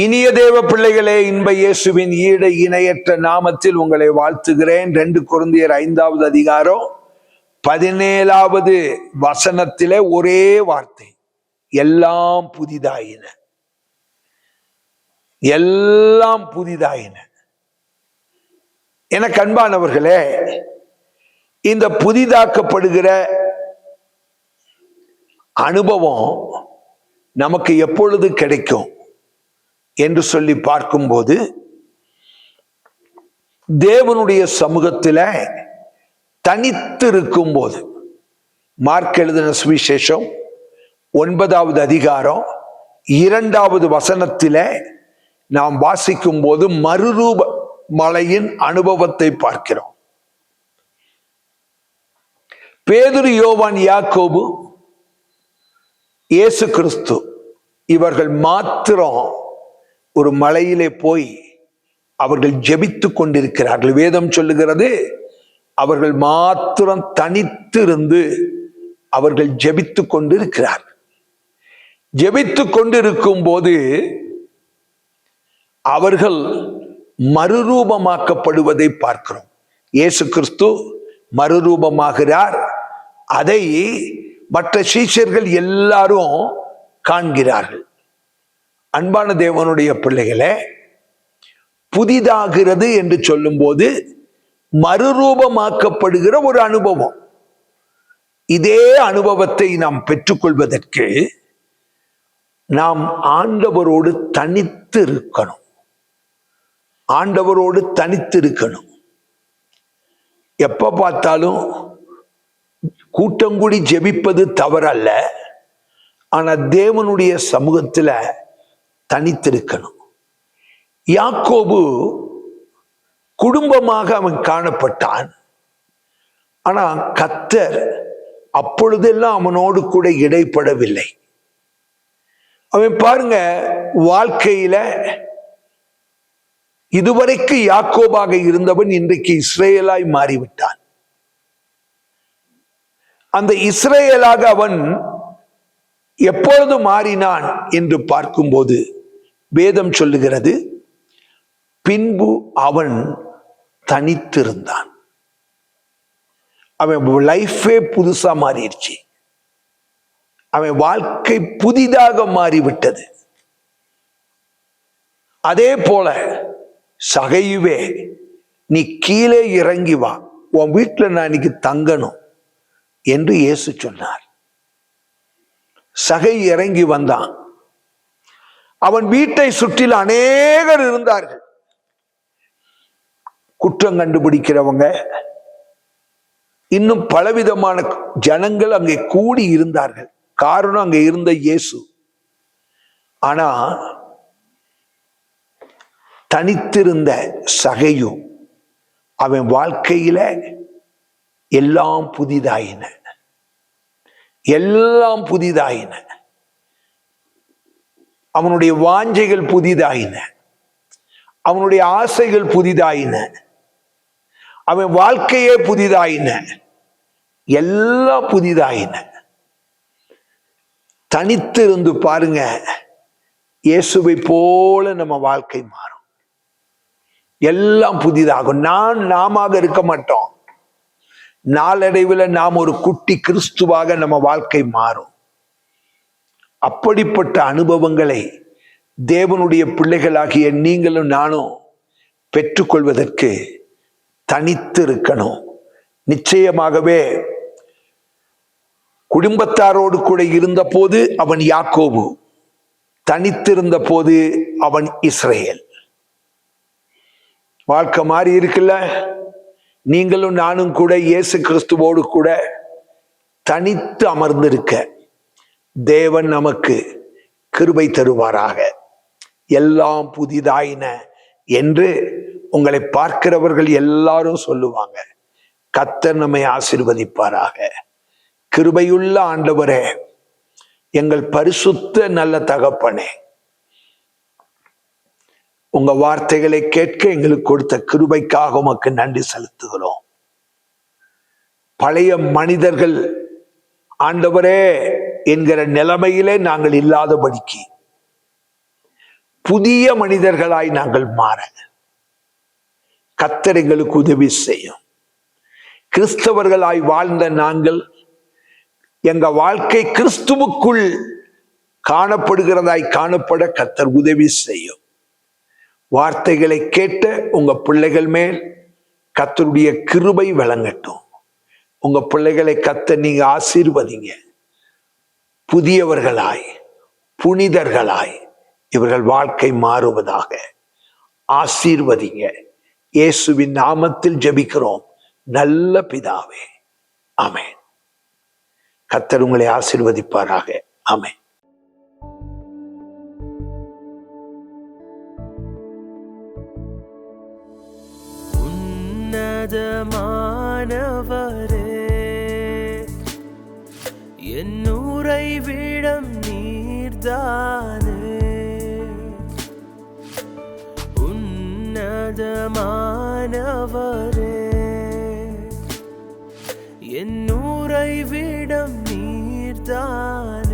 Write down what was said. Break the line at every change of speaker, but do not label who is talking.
இனிய தேவ பிள்ளைகளே இன்ப இயேசுவின் ஈட இணையற்ற நாமத்தில் உங்களை வாழ்த்துகிறேன். ரெண்டு குருந்தியர் ஐந்தாவது அதிகாரம் பதினேழாவது வசனத்திலே ஒரே வார்த்தை எல்லாம் புதிதாயின. எல்லாம் புதிதாயின. என கண்பானவர்களே இந்த புதிதாக்கப்படுகிற அனுபவம் நமக்கு எப்பொழுது கிடைக்கும்? என்று சொல்லி பார்க்கும்போது தேவனுடைய சமூகத்தில் தனித்து இருக்கும் போது மார்க் எழுதின சுவிசேஷம் ஒன்பதாவது அதிகாரம் இரண்டாவது வசனத்தில் நாம் வாசிக்கும் போது மறுரூப மலையின் அனுபவத்தை பார்க்கிறோம். பேதுரு யோவான் யாக்கோபு இயேசு கிறிஸ்து இவர்கள் மாத்திரம் ஒரு மலையிலே போய் அவர்கள் ஜெபித்து கொண்டிருக்கிறார்கள். வேதம் சொல்லுகிறது அவர்கள் மாத்திரம் தனித்திருந்து அவர்கள் ஜெபித்து கொண்டிருக்கிறார். ஜெபித்து கொண்டிருக்கும் போது அவர்கள் மறுரூபமாக்கப்படுவதை பார்க்கிறோம். இயேசு கிறிஸ்து மறுரூபமாகிறார். அதை மற்ற சீஷர்கள் எல்லாரும் காண்கிறார்கள். அன்பான தேவனுடைய பிள்ளைகளே புதிதாகிறது என்று சொல்லும்போது மறுரூபமாக்கப்படுகிற ஒரு அனுபவம். இதே அனுபவத்தை நாம் பெற்றுக்கொள்வதற்கு நாம் ஆண்டவரோடு தனித்து இருக்கணும். ஆண்டவரோடு தனித்து இருக்கணும். எப்ப பார்த்தாலும் கூட்டங்குடி ஜெபிப்பது தவறல்ல. ஆனா தேவனுடைய சமூகத்துல தனித்திருக்கணும். யாக்கோபு குடும்பமாக அவன் காணப்பட்டான். ஆனா கத்தர் அப்பொழுதெல்லாம் அவனோடு கூட இடைப்படவில்லை. அவன் பாருங்க வாழ்க்கையில இதுவரைக்கு யாக்கோபாக இருந்தவன் இன்றைக்கு இஸ்ரேலாய் மாறிவிட்டான். அந்த இஸ்ரேலாக அவன் எப்பொழுது மாறினான் என்று பார்க்கும்போது வேதம் சொல்லுகிறது பின்பு அவன் தனித்திருந்தான். அவன் லைஃபே புதுசா மாறிடுச்சு. அவன் வாழ்க்கை புதிதாக மாறிவிட்டது. அதே போல சகையுவே நீ கீழே இறங்கி வா. உன் வீட்டில் நான் இன்னைக்கு தங்கணும் என்று இயேசு சொன்னார். சகை இறங்கி வந்தான். அவன் வீட்டை சுற்றில் அநேகர் இருந்தார்கள். குற்றம் கண்டுபிடிக்கிறவங்க இன்னும் பலவிதமான ஜனங்கள் அங்கே கூடி இருந்தார்கள். காரணம் அங்கே இருந்த இயேசு. ஆனா தனித்திருந்த சகையும் அவன் வாழ்க்கையில எல்லாம் புதிதாயின. எல்லாம் புதிதாயின. அவனுடைய வாஞ்சைகள் புதிதாயின. அவனுடைய ஆசைகள் புதிதாயின. அவன் வாழ்க்கையே புதிதாயின. எல்லாம் புதிதாயின. தனித்திருந்து பாருங்க இயேசுவை போல நம்ம வாழ்க்கை மாறும். எல்லாம் புதிதாகும். நான் நாம இருக்க மாட்டோம். நாளடைவில் நாம் ஒரு குட்டி கிறிஸ்துவாக நம்ம வாழ்க்கை மாறும். அப்படிப்பட்ட அனுபவங்களை தேவனுடைய பிள்ளைகளாகிய நீங்களும் நானும் பெற்றுக்கொள்வதற்கு தனித்து இருக்கணும் நிச்சயமாகவே குடும்பத்தாரோடு கூட இருந்தபோது அவன் யாக்கோபு தனித்திருந்த போது அவன் இஸ்ரேல். வாழ்க்கை மாறி இருக்குல்ல? நீங்களும் நானும் கூட இயேசு கிறிஸ்துவோடு கூட தனித்து அமர்ந்திருக்க தேவன் நமக்கு கிருபை தருவாராக. எல்லாம் புதிதாயின என்று உங்களை பார்க்கிறவர்கள் எல்லாரும் சொல்லுவாங்க. கத்தர் நம்மை ஆசிர்வதிப்பாராக. கிருபையுள்ள ஆண்டவரே எங்கள் பரிசுத்த நல்ல தகப்பனே உங்க வார்த்தைகளை கேட்க எங்களுக்கு கொடுத்த கிருபைக்காக உமக்கு நன்றி செலுத்துகிறோம். பழைய மனிதர்கள் ஆண்டவரே என்கிற நிலைமையிலே நாங்கள் இல்லாதபடிக்கு புதிய மனிதர்களாய் நாங்கள் மாற கர்த்தர் எங்களுக்கு உதவி செய்யும். கிறிஸ்தவர்களாய் வாழ்ந்த நாங்கள் எங்க வாழ்க்கை கிறிஸ்துவுக்குள் காணப்படுகிறதாய் காணப்பட கத்தர் உதவி செய்யும். வார்த்தைகளை கேட்ட உங்க பிள்ளைகள் மேல் கத்தருடைய கிருபை விளங்கட்டும். உங்க பிள்ளைகளை கத்த நீங்க ஆசீர்வதிங்க. புதியவர்களாய் புனிதர்களாய் இவர்கள் வாழ்க்கை மாறுவதாக. ஆசீர்வதிங்க. இயேசுவின் நாமத்தில் ஜபிக்கிறோம். நல்ல பிதாவே. அமேன் கத்தர் உங்களை ஆசீர்வதிப்பாராக. அமேன்
உன்னதமானவரே உறைவிடம் நீர்தானே. உன்னதமானவரே. என் உறைவிடம் நீர்தானே.